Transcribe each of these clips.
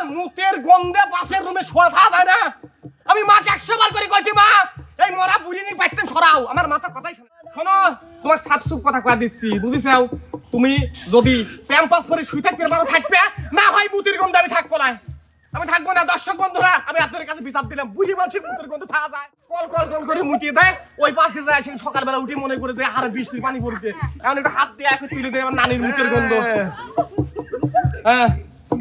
তোমার মুতের গন্ধে পাশের রুমে শোয়া থাকা যায় না। আমি মাকে একশো বার করে কইছি মা এই মরা বুড়ি নি পাইতেন সরাও। আমার মাথা কথাই শোনে শোনো তোমার সাপসুপ কথা কয়া দিচ্ছি বুঝিছাও? তুমি যদি প্যাম্পাস পরে শুই থাকতে পারো থাকবে। না হয় মুতির গন্ধে আমি থাকব না। আমি থাকব না দর্শক বন্ধুরা আমি আপনাদের কাছে বিচার দিলাম। বুড়ি মানুষের মুতের গন্ধ থাকা যায়। কল কল কল করে মুতিয়ে দেয়। ওই পাশে যায় আসেন সকালবেলা উঠে মনে করে দেয় হারে বৃষ্টির পানি পড়ছে। এখন একটা হাত দিয়ে এখন তুলে দেয় আমার নানির মুতের গন্ধ। হ্যাঁ।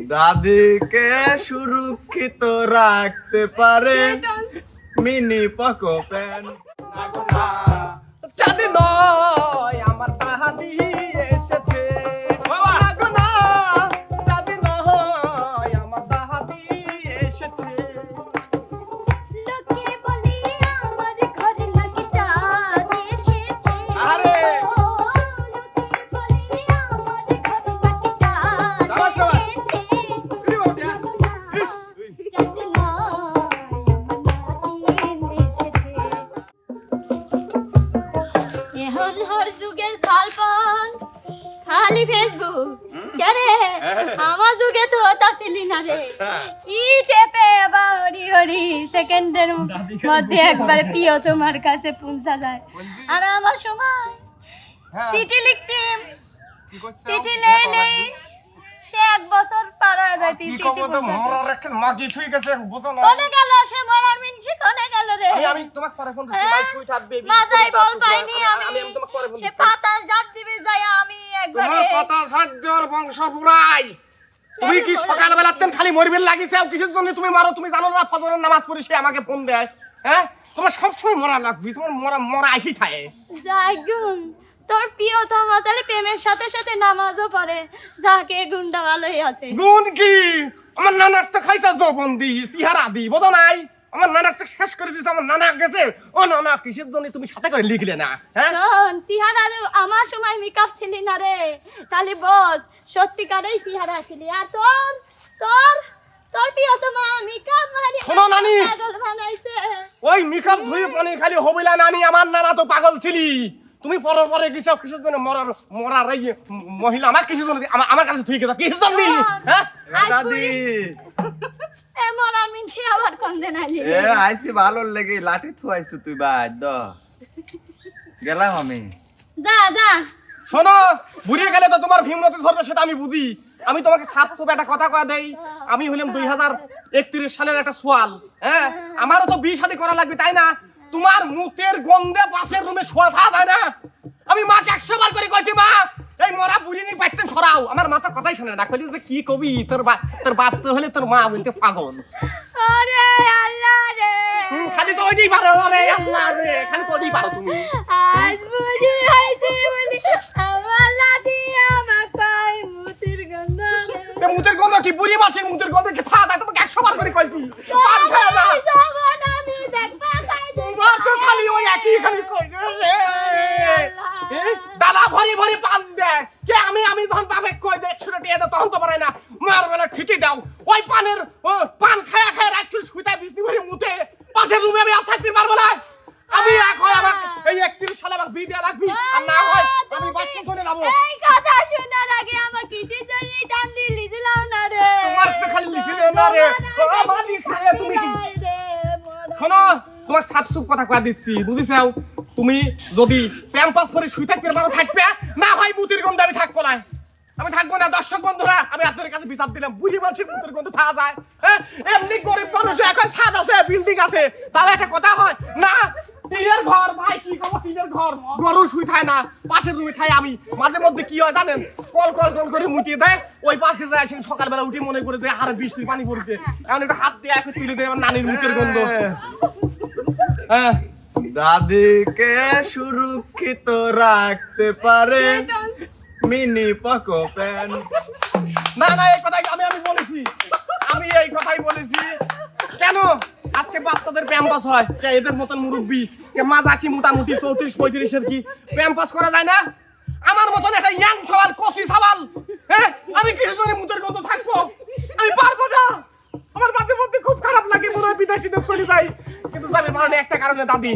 দাদিকে সুরক্ষিত রাখতে পারে। মিনি পকো প্যান চাঁদ নয় আমার দাহাদি টেপে বা হরি হরি সেকেন্ডের মধ্যে একবার প্রিয় তোমার কাছে পৌঁছা যায় আর আমার সময় চিঠি লিখতিম চিঠি নেই নেই। সে এক বছর পার হয়ে যায় কি তো? গেছে বুঝো না। কোনে গেল সে মরার মিনছি কোনে গেল রে? আমি তোমাকে পরে ফোন দিচ্ছি হ্যাঁ? বল পাইনি আমি আমি। তোমাকে পরে ফোন সে পাতা জাত দিবে যাই আমি একবারে। তোমার সাধ্যর বংশ ফুরাই। তুমি কি সকালবেলা তেন খালি মরবিল লাগিছে? আর কিসের জন্য তুমি মারো? তুমি জানো না ফজরের নামাজ পড়ি সে আমাকে ফোন দেয়। হ্যাঁ? তোমার সবসময় মরা লাগবে তোমার মরা মরা আইসি থাকে। গুণ তোর প্রিয় তো তাহলে প্রেমের সাথে সাথে নামাজও পড়ে। যাকে গুণটা ভালোই আছে। গুণ কি? আমার নানার তো খাইছা জবন দি সিহারা দি বোঝো নাই। আমার নানার তো শেষ করে দিয়েছে আমার নানা গেছে। ও নানা কিসের জন্য তুমি সাথে করে লিখলে না হ্যাঁ? শোন চেহারা আমার সময় মেকআপ ছিলি না রে। তাহলে বস সত্যিকারেই চেহারা ছিলি। আর তোর তোর তোর প্রিয় তোমা মেকআপ মারি শোনো নানি। পাগল বানাইছে। ওই মিকাপ ধুয়ে পানি খালি হবিলা নানি আমার নানা তো পাগল ছিলি। তুমি পরে পরে কিসব কিসের জন্য মরার মরার এই মহিলা আমার কিসের জন্য আমার কাছে তুই গেছ কিসের জন্য? হ্যাঁ? দাদি আবার কন্দে এ আইছি ভালো লেগে লাঠি থুয়াইছু তুই বাদ দ। গেলাম আমি। যা যা। শোনো বুড়িয়ে গেলে তো তোমার ভীমরতি ধরবে সেটা আমি বুঝি। আমি তোমাকে একটা কথা কয়া দেই আমি হইলাম দুই হাজার একত্রিশ সালের একটা সোয়াল হ্যাঁ? আমারও তো বিয়ে শাদী করা লাগবে তাই না? তোমার মুখের গন্ধে পাশের রুমে শোয়া থাকা যায় না? আমি মাকে একশো বার করে কইছি মা এই মরা বুড়ি নি পাইতেন সরাও। আমার মাথা কথাই শোনে না কইলি যে কি কবি তোর বাপ তোর বাপ তো হলে তোর মা বলতে পাগল। আরে আল্লাহ রে। খালি তো ওইটাই পারো রে আল্লাহ রে খালি তো ওইটাই পারো তুমি। আজ বুড়ি হয়েছে বলি আমার লাদি আমার পাই মুতির গন্ধ। রে। মুতের গন্ধ কি? বুড়ি মাছের মুতের গন্ধ কি? যায় তোমাকে একশো বার করে কইছি। পান খায় না। জবান আমি দেখবা খাই। তোমার তো খালি ওই একই খালি কই রে। দাদা ভরি ভরি পান দে। কে আমি আমি যখন বাপে কই দে টাকা দিয়ে তখন তো পারে না। মার বেলা ঠিকই দাও। ওই পানের ও, পান খায়া খায়া রাখি শুইতা বিষ্ণু ভরি মুতে। পাশের রুমে আমি আর থাকতে পারব না আমি এক হয় আমার এই একত্রিশ সালে আমার বিয়ে দেওয়া রাখবি আর না হয় আমি বাচ্চা করে যাব এই কথা শোনার আগে আমার কিসের জন্য টান দিয়ে লিছিলাম না রে। তোমার তো খালি লিছিলে না রে। আমার লিখলে তুমি। শোনো তোমার সাপসুপ কথা কয়া দিচ্ছি বুঝিছাও? তুমি যদি প্যাম্পাস পরে শুই থাকতে পারো থাকবে। না হয় মুতির গন্ধে আমি থাকব না। আমি থাকব না দর্শক বন্ধুরা। আমি আপনাদের কাছে বিচার দিলাম বুড়ি মানুষের মুতের গন্ধ থাকা যায়। হ্যাঁ এমনি গরিব মানুষ এখন ছাদ আছে বিল্ডিং আছে। তাহলে একটা কথা হয় না টিনের ঘর ভাই কি করব টিনের ঘর? গরু শুই থায় না পাশের রুমে থাই আমি। মাঝে মধ্যে কি হয় জানেন কল কল কল করে মুতিয়ে দেয় ওই পাশে যায় আসেন সকালবেলা উঠে মনে করে দেয় হারে বৃষ্টির পানি পড়ছে। এখন একটা হাত দিয়ে এখন তুলে দেয় আমার নানির মুতের গন্ধ। হ্যাঁ। দাদিকে সুরক্ষিত রাখতে পারে। মিনি পাকো প্যান। না না, এই কথাই আমি আমি বলেছি। আমি এই কথাই বলেছি। কেন? আজকে বাচ্চাদের প্যাম্পাস হয়। এদের মতন মুরব্বী? কে মাজা কি মোটামুটি চৌত্রিশ, পঁয়ত্রিশের কি প্যাম্পাস করা যায় না? আমার মতন একটা ইয়াং সওয়াল, কচি সওয়াল হ্যাঁ? আমি কিছু জনে মুতের গন্ধ থাকব? আমি পারব না। আমার মাঝে মধ্যে খুব খারাপ লাগে, মনে হয় বিদেশ টিদেশ চলে যাই কিন্তু যাবে মানে একটা কারণে দাদি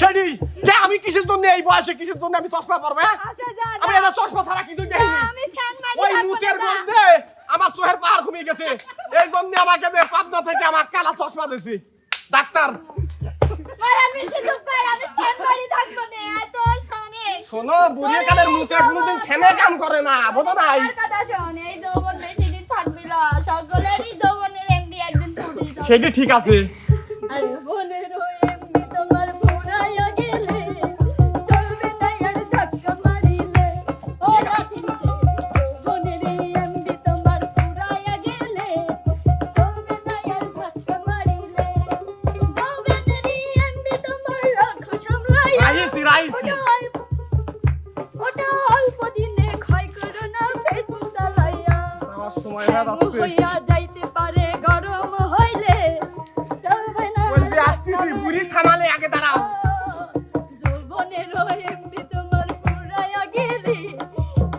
সেটি আমি কিসের জন্য এই বয়সে কিসের জন্য আমি চশমা পরবো হ্যাঁ? আচ্ছা, আমি এটা চশমা ছাড়া কিছু দেখিনি ওই আমার চোখের পাহাড় কমে গেছে। এই জন্য আমাকে যে পাবনা থেকে আমার কালা চশমা দিছি ডাক্তার। শোনে। বুড়িয়ে কালের মুখে কোনোদিন ছেনে কাম করে না বোঝো নাই? কথা শোন হইয়া যাইতে পারে গরম হইলে চলবে না বলবি আসতেছি বুড়ি থামালে আগে দাঁড়াও। যৌবনের এমবি তোমার পুরাইয়া গেলে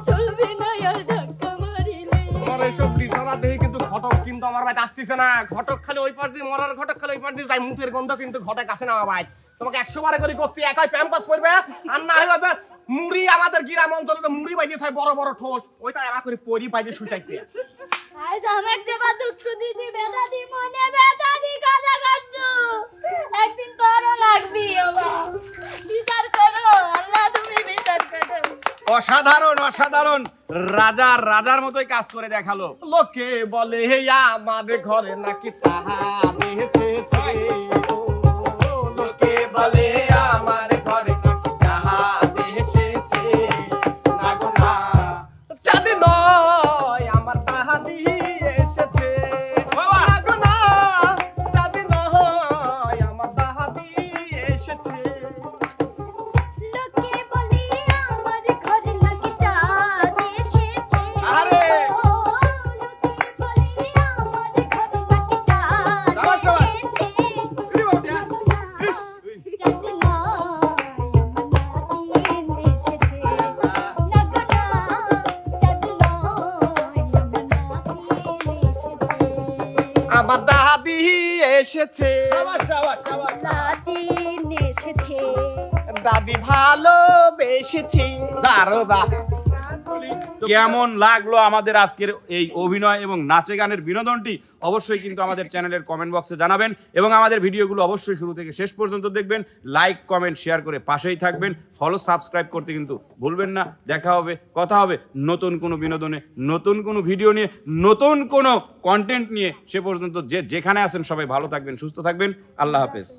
চলবে না আর ধাক্কা মারিলে। তোমার এইসব বিছানা দেখে কিন্তু ঘটক কিন্তু আমার বাড়িতে আসতেছে না। ঘটক খালি ওই দিয়ে মরার ঘটক খালি ওই পার দিয়ে যায় মুখের গন্ধ কিন্তু ঘটক আসে না আমার তোমাকে একশো বারে করে করছি একাই প্যাম্পাস করবে। আর না হলে মুড়ি আমাদের গ্রাম অঞ্চলে তো মুড়ি বাইতে থাকে বড় বড় ঠোস। ওইটা এবার করে পরি বাইতে শুইটাইতে আজ আমাকে যে বা দুঃখ দিদি বেদা দি মনে বেদা দি কথা কাচ্ছু একদিন তোরও লাগবি বাবা বিচার করো আল্লাহ তুমি বিচার করো অসাধারণ অসাধারণ রাজা রাজার মতোই কাজ করে দেখাল লোকে বলে হে আমার ঘরে নাকি এসেছে লোকে বলে এসেছে। দাদি ভালো জারো দা। কেমন লাগল আমাদের আজকের এই অভিনয় এবং নাচে গানের বিনোদনটি, অবশ্যই কিন্তু আমাদের চ্যানেলের কমেন্ট বক্সে জানাবেন এবং আমাদের ভিডিওগুলো অবশ্যই শুরু থেকে শেষ পর্যন্ত দেখবেন। লাইক কমেন্ট শেয়ার করে পাশেই থাকবেন। ফলো সাবস্ক্রাইব করতে কিন্তু ভুলবেন না। দেখা হবে, কথা হবে নতুন কোনো বিনোদনে, নতুন কোনো ভিডিও নিয়ে, নতুন কোনো কন্টেন্ট নিয়ে সে পর্যন্ত যে যেখানে আছেন সবাই ভালো থাকবেন, সুস্থ থাকবেন। আল্লাহ হাফেজ।